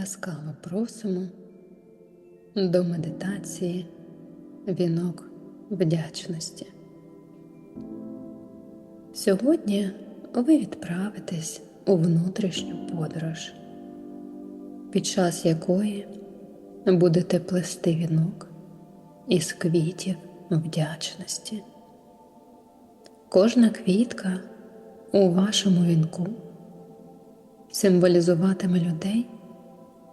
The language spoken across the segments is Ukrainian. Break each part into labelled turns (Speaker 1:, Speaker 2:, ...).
Speaker 1: Ласкаво просимо до медитації вінок вдячності. Сьогодні ви відправитесь у внутрішню подорож, під час якої будете плести вінок із квітів вдячності. Кожна квітка у вашому вінку символізуватиме людей,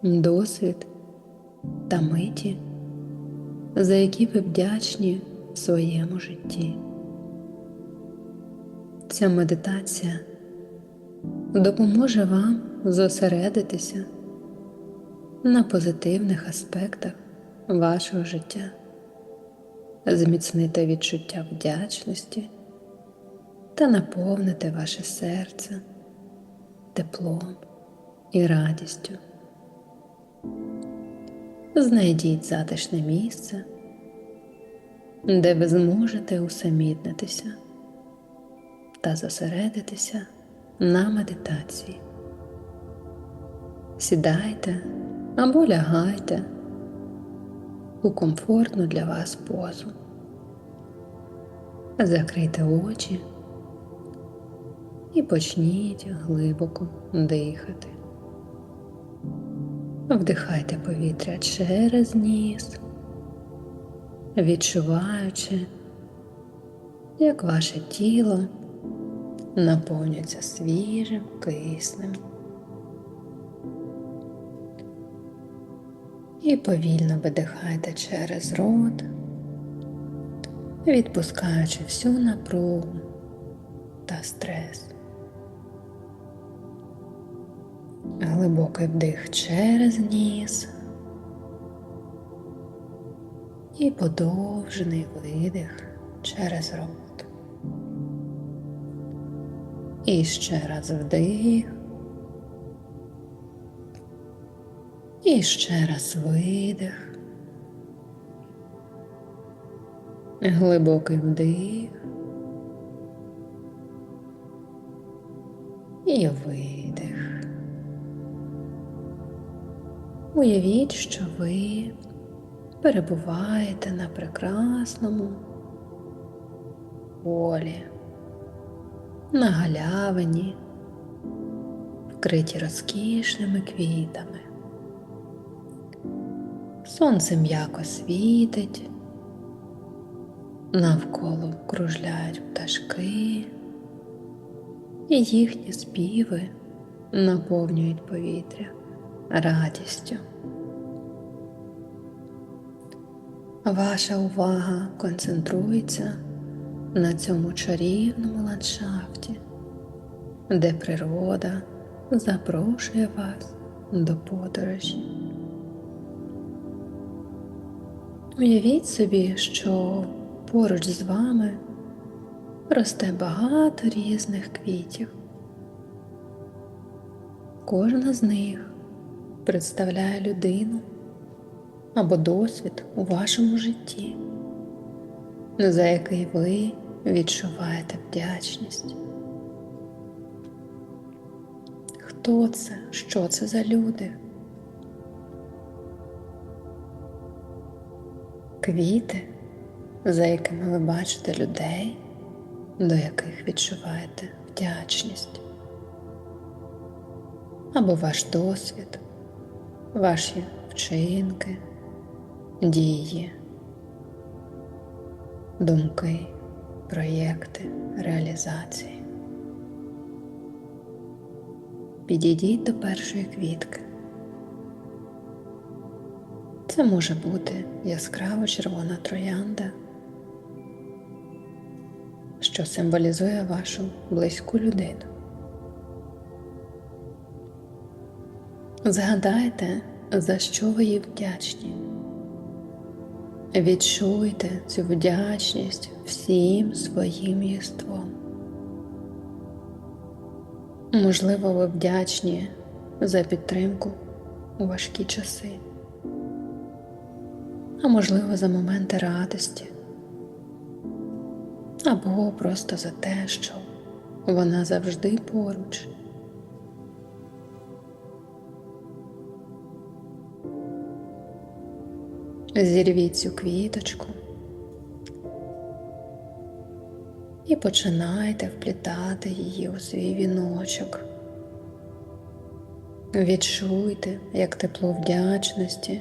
Speaker 1: досвід та миті, за які ви вдячні в своєму житті. Ця медитація допоможе вам зосередитися на позитивних аспектах вашого життя, зміцнити відчуття вдячності та наповнити ваше серце теплом і радістю. Знайдіть затишне місце, де ви зможете усамітнитися та зосередитися на медитації. Сідайте або лягайте у комфортну для вас позу. Закрийте очі і почніть глибоко дихати. Вдихайте повітря через ніс, відчуваючи, як ваше тіло наповнюється свіжим киснем. І повільно видихайте через рот, відпускаючи всю напругу та стрес. Глибокий вдих через ніс і подовжений видих через рот. І ще раз вдих. І ще раз видих. Глибокий вдих. І видих. Уявіть, що ви перебуваєте на прекрасному полі, на галявині, вкриті розкішними квітами. Сонце м'яко світить, навколо кружляють пташки, і їхні співи наповнюють повітря радістю. Ваша увага концентрується на цьому чарівному ландшафті, де природа запрошує вас до подорожі. Уявіть собі, що поруч з вами росте багато різних квітів. Кожна з них представляє людину або досвід у вашому житті, за який ви відчуваєте вдячність. Хто це? Що це за люди? Квіти, за якими ви бачите людей, до яких відчуваєте вдячність, або ваш досвід, ваші вчинки, дії, думки, проєкти, реалізації. Підійдіть до першої квітки. Це може бути яскраво червона троянда, що символізує вашу близьку людину. Згадайте, за що ви їй вдячні. Відчуйте цю вдячність всім своїм єством. Можливо, ви вдячні за підтримку у важкі часи а можливо за моменти радості, або просто за те, що вона завжди поруч. Зірвіть цю квіточку і починайте вплітати її у свій віночок. Відчуйте, як тепло вдячності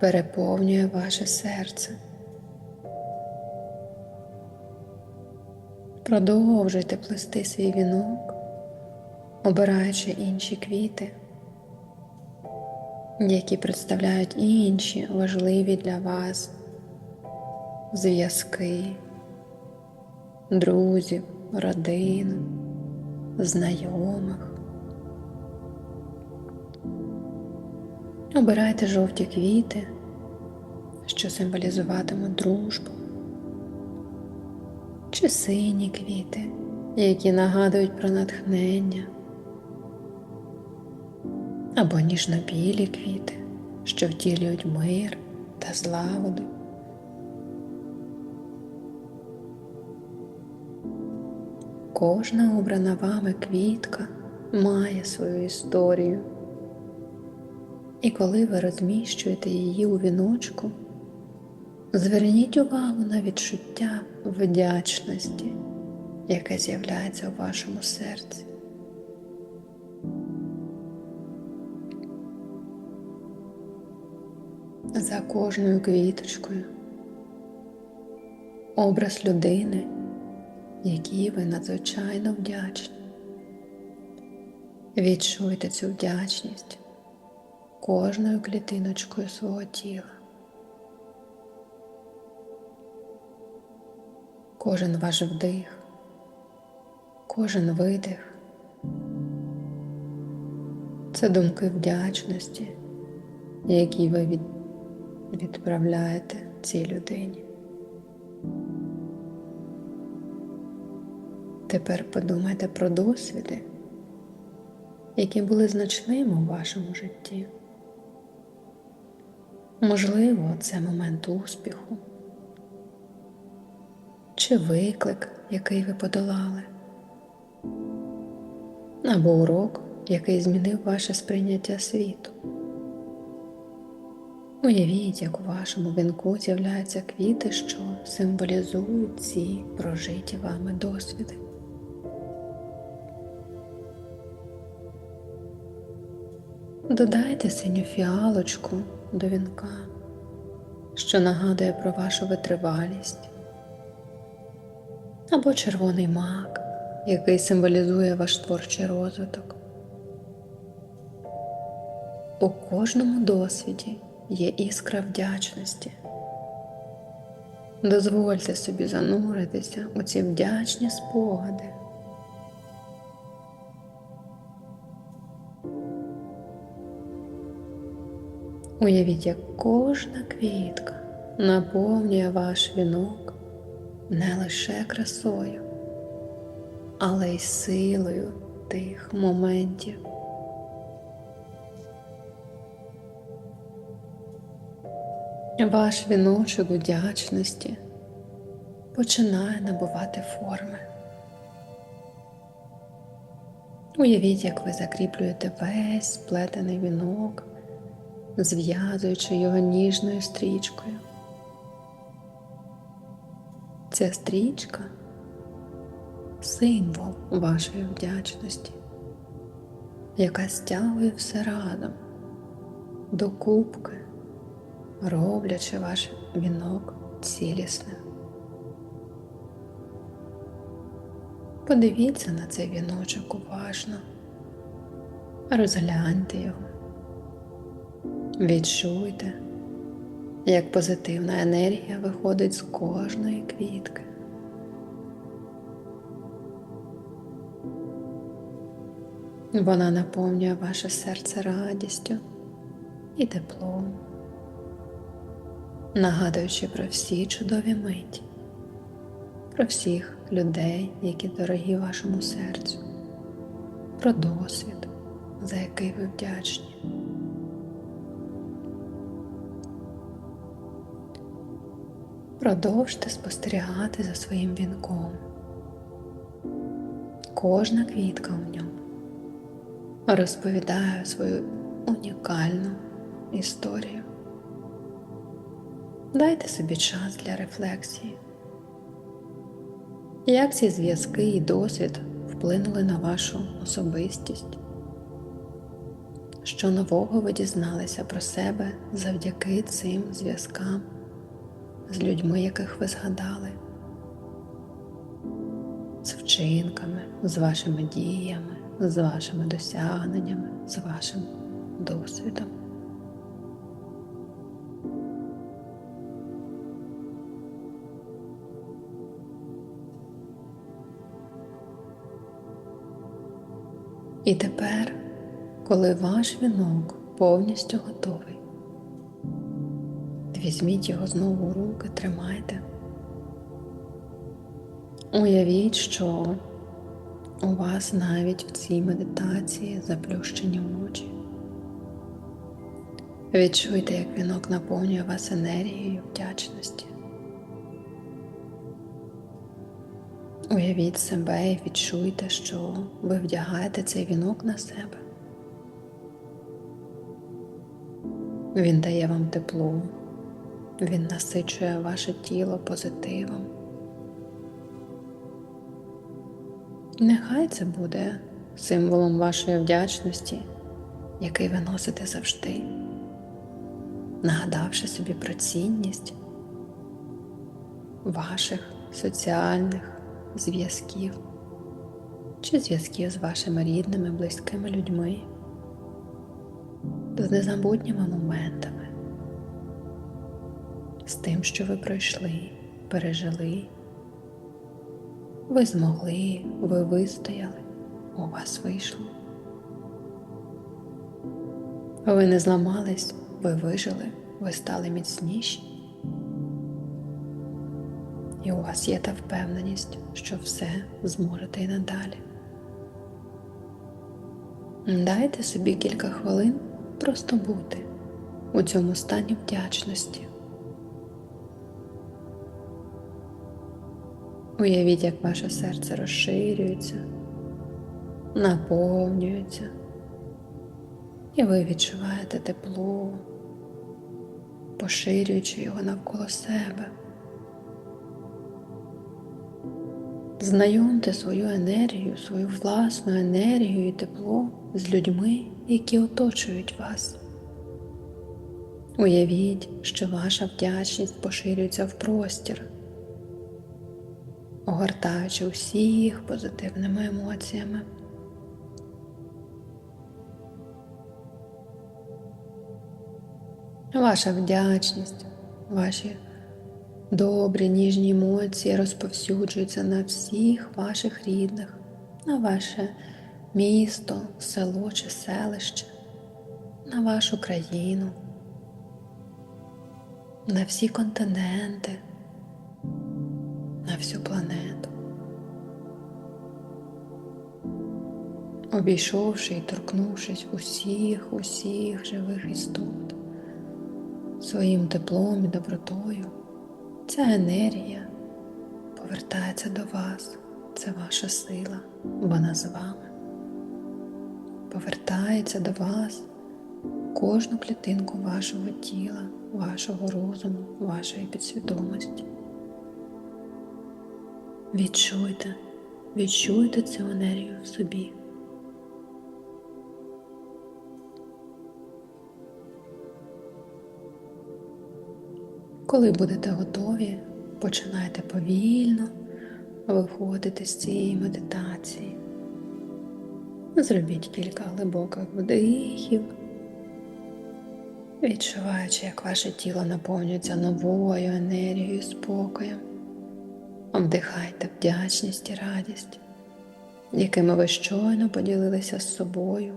Speaker 1: переповнює ваше серце. Продовжуйте плести свій вінок, обираючи інші квіти, які представляють інші важливі для вас зв'язки, друзів, родину, знайомих. Обирайте жовті квіти, що символізуватимуть дружбу, чи сині квіти, які нагадують про натхнення, або ніжно-білі квіти, що втілюють мир та злагоду. Кожна обрана вами квітка має свою історію. І коли ви розміщуєте її у віночку, зверніть увагу на відчуття вдячності, яке з'являється у вашому серці. За кожною квіточкою образ людини, якій ви надзвичайно вдячні. Відчуйте цю вдячність кожною клітиночкою свого тіла. Кожен ваш вдих, кожен видих це думки вдячності, які ви від... відправляєте цій людині. Тепер подумайте про досвіди, які були значними у вашому житті. Можливо, це момент успіху чи виклик, який ви подолали, або урок, який змінив ваше сприйняття світу. Уявіть, як у вашому вінку з'являються квіти, що символізують ці прожиті вами досвіди. Додайте синю фіалочку до вінка, що нагадує про вашу витривалість, або червоний мак, який символізує ваш творчий розвиток. У кожному досвіді є іскра вдячності. Дозвольте собі зануритися у ці вдячні спогади. Уявіть, як кожна квітка наповнює ваш вінок не лише красою, але й силою тих моментів. Ваш віночок вдячності починає набувати форми. Уявіть, як ви закріплюєте весь сплетений вінок зв'язуючи його ніжною стрічкою. Ця стрічка символ вашої вдячності, яка стягує все разом до кубки, роблячи ваш вінок цілісним. Подивіться на цей віночок уважно, розгляньте його. Відчуйте, як позитивна енергія виходить з кожної квітки. Вона наповнює ваше серце радістю і теплом, нагадуючи про всі чудові миті, про всіх людей, які дорогі вашому серцю, про досвід, за який ви вдячні. Продовжте спостерігати за своїм вінком. Кожна квітка в ньому розповідає свою унікальну історію. Дайте собі час для рефлексії. Як ці зв'язки і досвід вплинули на вашу особистість? Що нового ви дізналися про себе завдяки цим зв'язкам з людьми, яких ви згадали, з вчинками, з вашими діями, з вашими досягненнями, з вашим досвідом? І тепер, коли ваш вінок повністю готовий, візьміть його знову у руки, тримайте. Уявіть, що у вас навіть в цій медитації заплющені очі. Відчуйте, як вінок наповнює вас енергією вдячності. Уявіть себе і відчуйте, що ви вдягаєте цей вінок на себе. Він дає вам тепло, він насичує ваше тіло позитивом. Нехай це буде символом вашої вдячності, який ви носите завжди, нагадавши собі про цінність ваших соціальних зв'язків чи зв'язків з вашими рідними, близькими людьми, з незабутніми моментами, з тим, що ви пройшли, пережили, ви змогли, ви вистояли, у вас вийшло. Ви не зламались, ви вижили, ви стали міцніші. І у вас є та впевненість, що все зможете і надалі. Дайте собі кілька хвилин просто бути у цьому стані вдячності. Уявіть, як ваше серце розширюється, наповнюється, і ви відчуваєте тепло, поширюючи його навколо себе. Знайомте свою енергію, свою власну енергію і тепло з людьми, які оточують вас. Уявіть, що ваша вдячність поширюється в простір, огортаючи усіх позитивними емоціями. Ваша вдячність, ваші Добрі ніжні емоції розповсюджуються на всіх ваших рідних, на ваше місто, село чи селище, на вашу країну, на всі континенти, на всю планету. Обійшовши і торкнувшись усіх, усіх живих істот своїм теплом і добротою. Ця енергія повертається до вас, це ваша сила, вона з вами. Повертається до вас кожну клітинку вашого тіла, вашого розуму, вашої підсвідомості. Відчуйте, відчуйте цю енергію в собі. Коли будете готові, починайте повільно виходити з цієї медитації. Зробіть кілька глибоких вдихів, відчуваючи, як ваше тіло наповнюється новою енергією, спокоєм. Вдихайте вдячність і радість, якими ви щойно поділилися з собою,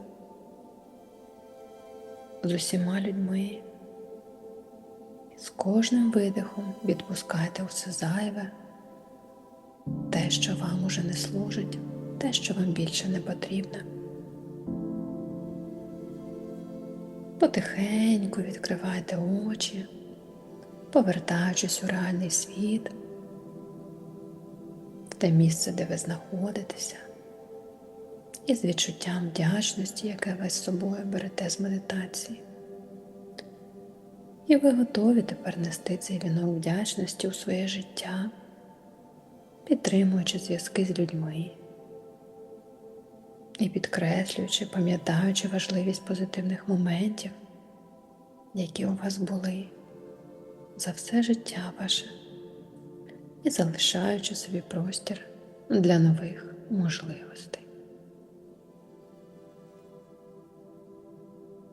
Speaker 1: з усіма людьми. З кожним видихом відпускайте усе зайве, те, що вам уже не служить, те, що вам більше не потрібне. Потихеньку відкривайте очі, повертаючись у реальний світ, в те місце, де ви знаходитеся, і з відчуттям вдячності, яке ви з собою берете з медитації. І ви готові тепер нести цей вінок вдячності у своє життя, підтримуючи зв'язки з людьми і підкреслюючи, пам'ятаючи важливість позитивних моментів, які у вас були за все життя ваше, і залишаючи собі простір для нових можливостей.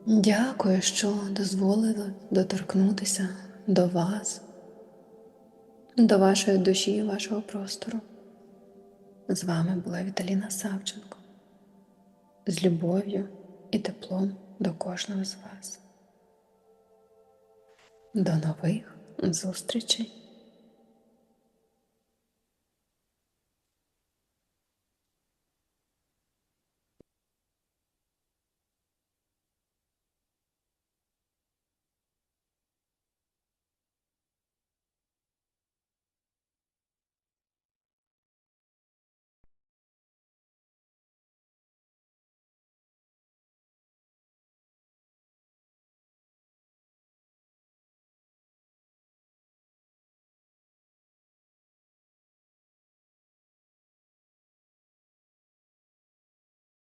Speaker 1: Дякую, що дозволили доторкнутися до вас, до вашої душі і вашого простору. З вами була Віталіна Савченко. З любов'ю і теплом до кожного з вас. До нових зустрічей!